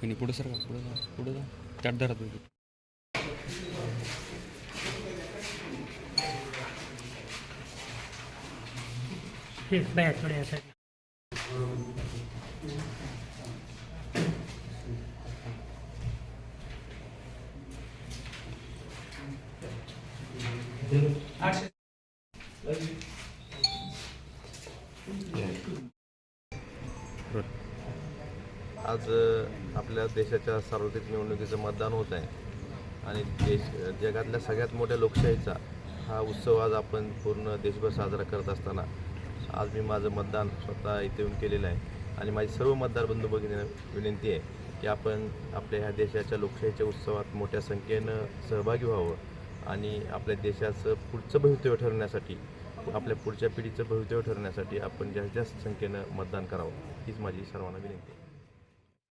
ನೀನು ಕೊಡು ಸರ್ ಕೊಡುದ ಕೊಡುದ ತಡ್ದಾರದು ಇದು ಸರ್ आज आपल्या देशाच्या सार्वत्रिक निवडणुकीचं मतदान होत आहे. आणि देश जगातल्या सगळ्यात मोठ्या लोकशाहीचा हा उत्सव आज आपण पूर्ण देशभर साजरा करत असताना आज मी माझं मतदान स्वतः इथे येऊन केलेलं आहे. आणि माझी सर्व मतदार बंधू भगिनींना विनंती आहे की आपण आपल्या ह्या देशाच्या लोकशाहीच्या उत्सवात मोठ्या संख्येनं सहभागी व्हावं. आणि आपल्या देशाचं पुढचं भवितव्य ठरवण्यासाठी आपल्या पुढच्या पिढीचं भवितव्य ठरवण्यासाठी आपण जास्तीत जास्त संख्येनं मतदान करावं हीच माझी सर्वांना विनंती आहे.